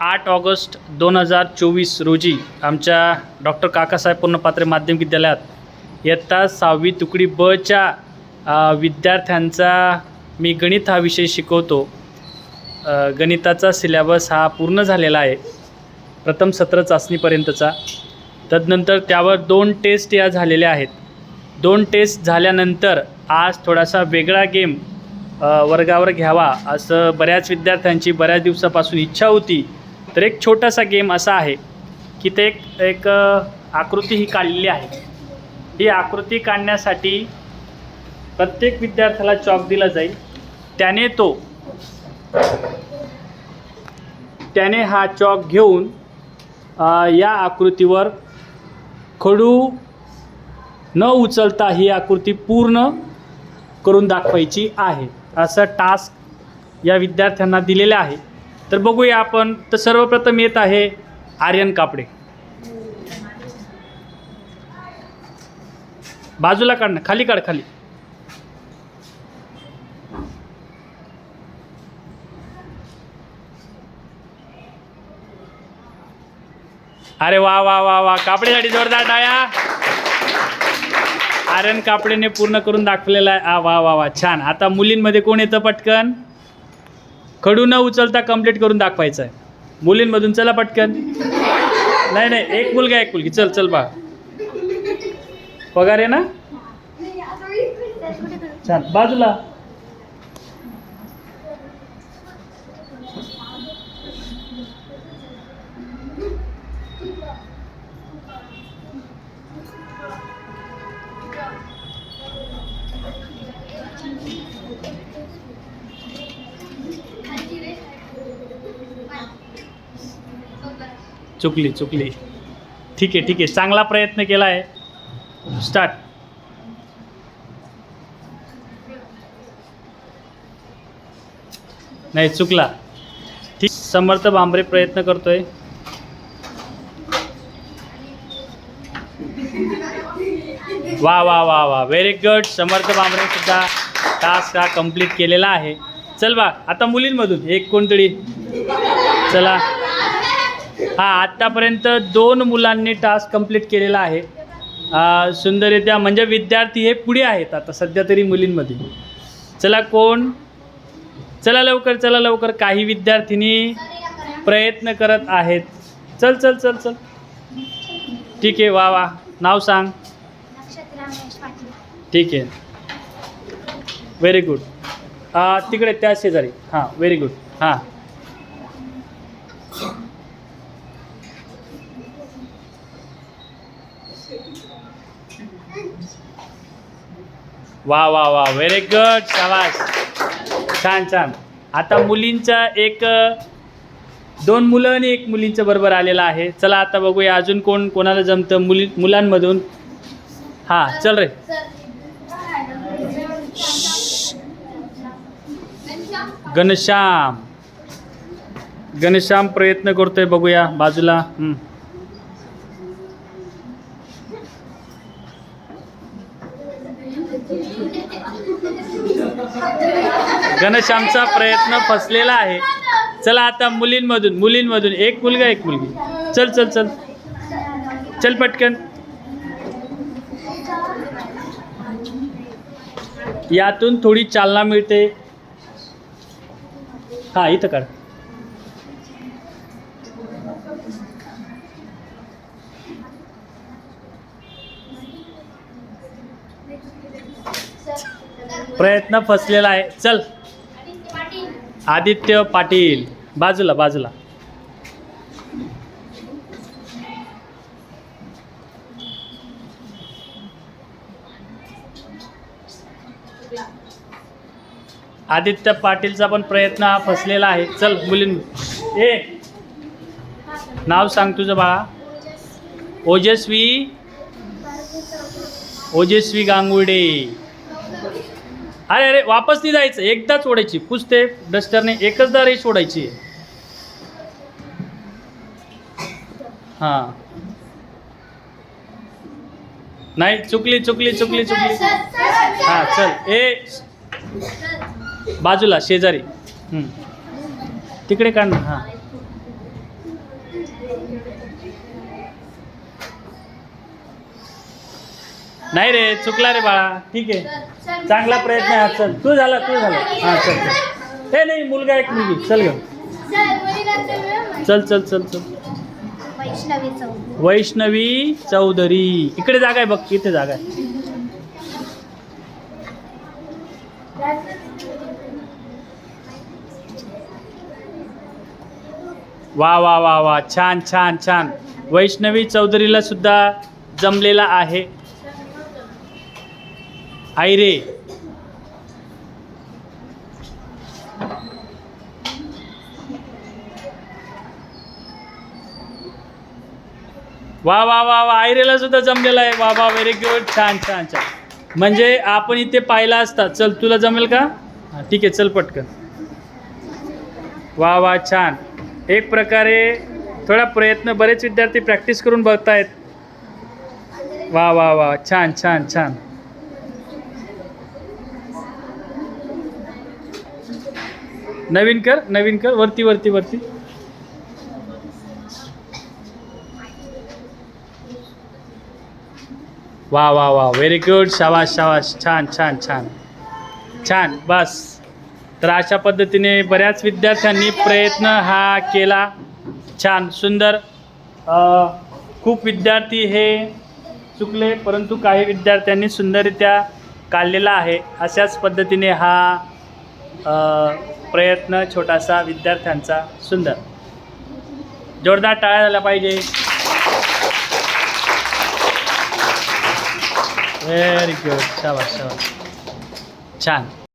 आठ ऑगस्ट दोन हजार चोवीस रोजी आमच्या डॉक्टर काकासाहेब पूर्णपात्रे माध्यमिक विद्यालयात इयत्ता सहावी तुकडी बच्या विद्यार्थ्यांचा मी गणित हा विषय शिकवतो. गणिताचा सिलेबस हा पूर्ण झालेला आहे. प्रथम सत्र चाचणीपर्यंतचा. तदनंतर त्यावर दोन टेस्ट या झालेल्या आहेत. दोन टेस्ट झाल्यानंतर आज थोडासा वेगळा गेम वर्गावर घ्यावा असं बऱ्याच विद्यार्थ्यांची बऱ्याच दिवसापासून इच्छा होती. तर एक छोटासा गेम असा आहे की ते एक एक आकृती ही काढलेली आहे. ही आकृती काढण्यासाठी प्रत्येक विद्यार्थ्याला चॉक दिला जाईल. त्याने तो त्याने हा चॉक घेऊन या आकृतीवर खडू न उचलता ही आकृती पूर्ण करून दाखवायची आहे. असं टास्क या विद्यार्थ्यांना दिलेलं आहे. तर बघूया आपण. तर सर्वप्रथम येत आहे आर्यन कापडे. बाजूला काढ ना खाली काढ खाली. अरे वा वा वा वा. कापडेसाठी जोरदार टाळ्या. आर्यन कापडेने पूर्ण करून दाखवलेला आहे. आ वा वा वा. छान. आता मुलींमध्ये कोण येतं पटकन? खडू न उचलता कंप्लीट करून दाखवायचं आहे. मुलींमधून चला पटकन. नाही नाही एक मुलगा एक मुलगी. चल चल बा पगार आहे ना? छान. बाजूला. चुकली चुकली. ठीक आहे ठीक. आहे चांगला प्रयत्न केला आहे स्टार्ट नाही चुकला. ठीक. समर्थ भांबरे प्रयत्न करतोय. वा वा वा वा. व्हेरी गुड समर्थ बांबरे सुद्धा टास्क हा कंप्लीट केलेला आहे. चल बा आता मुलींमधून. एक कोणतरी. चला. हा आत्तापर्यंत दोन मुलांनी टास्क कंप्लीट केलेला आहे. सुंदररित्या म्हणजे विद्यार्थी हे पुढे आहेत आता सध्या तरी मुलींमध्ये. चला कोण? चला लवकर चला लवकर काही विद्यार्थिनी प्रयत्न करत आहेत. चल चल चल चल. ठीक आहे वा वा. नाव सांग. ठीक आहे. व्हेरी गुड तिकडे त्या शेजारी. हां व्हेरी गुड हां. वा वा वा. व्हेरी गुड शाबास. छान छान. आता मुलींचा एक दोन मुलं आणि एक मुलींचं बरोबर आलेलं आहे. चला आता बघूया अजून कोण कोणाला जमतं मुली मुलांमधून. हां चल रे. घनश्याम. घनश्याम प्रयत्न करतोय बघूया बाजूला. घनश्यामचा प्रयत्न फसलेला आहे. चला आता मुलींमधून मुलींमधून एक मुलगा एक मुलगी. चल चल चल. चल पटकन. यातून थोडी चालना मिळते. हा इथं काढ. प्रयत्न फसलेला आहे. चल. आदित्य पाटील. बाजूला बाजूला. आदित्य पाटीलचा पण प्रयत्न हा फसलेला आहे. चल मुलीं. ए नाव सांग तुझं बाळा. ओजस्वी ओजस्वी गांगुडे. अरे अरे वापस नाही जायचं. एकदाच ओढायची पुसते. डस्टरने एकचदा रेष ओढायची हां. नाही चुकली चुकली चुकली चुकली. हां चल. ए बाजूला शेजारी. तिकडे काढ हां. नाही रे चुकला रे बाळा. ठीक आहे. चांगला प्रयत्न आहे चल. तू झाला तू झाला. हां चल चल. हे नाही मुलगा एक मुलगी. चल ग. चल चल चल चल. वैष्णवी चौधरी. इकडे जागा आहे बघ इथे जागा आहे. वा वा वा वा. छान छान छान. वैष्णवी चौधरीला सुद्धा जमलेला आहे. हाय रे. वा वा वा वा. आयरेला सुद्धा जमलेला आहे. वा वा व्हेरी गुड छान छान छान. म्हणजे आपण इथे पाहिला असता. चल तुला जमेल का? ठीक आहे चल पटकन. वा वा छान. एक प्रकारे थोडा प्रयत्न बरेच विद्यार्थी प्रॅक्टिस करून बघतायत. वा वा वा. छान छान छान. नवीन कर नवीन कर वरती वरती वरती. वा वा वा. व्हेरी गुड शाबाश शाबाश छान छान छान. छान. बस. तर अशा पद्धतीने बऱ्याच विद्यार्थ्यांनी प्रयत्न हा केला. छान सुंदर. खूप विद्यार्थी हे चुकले परंतु काही विद्यार्थ्यांनी सुंदररित्या काढलेला आहे. अशाच पद्धतीने हा प्रयत्न छोटासा विद्यार्थ्यांचा सुंदर. जोरदार टाळ्या झाल्या पाहिजे. व्हेरी गुड शाबास शाबास. छान.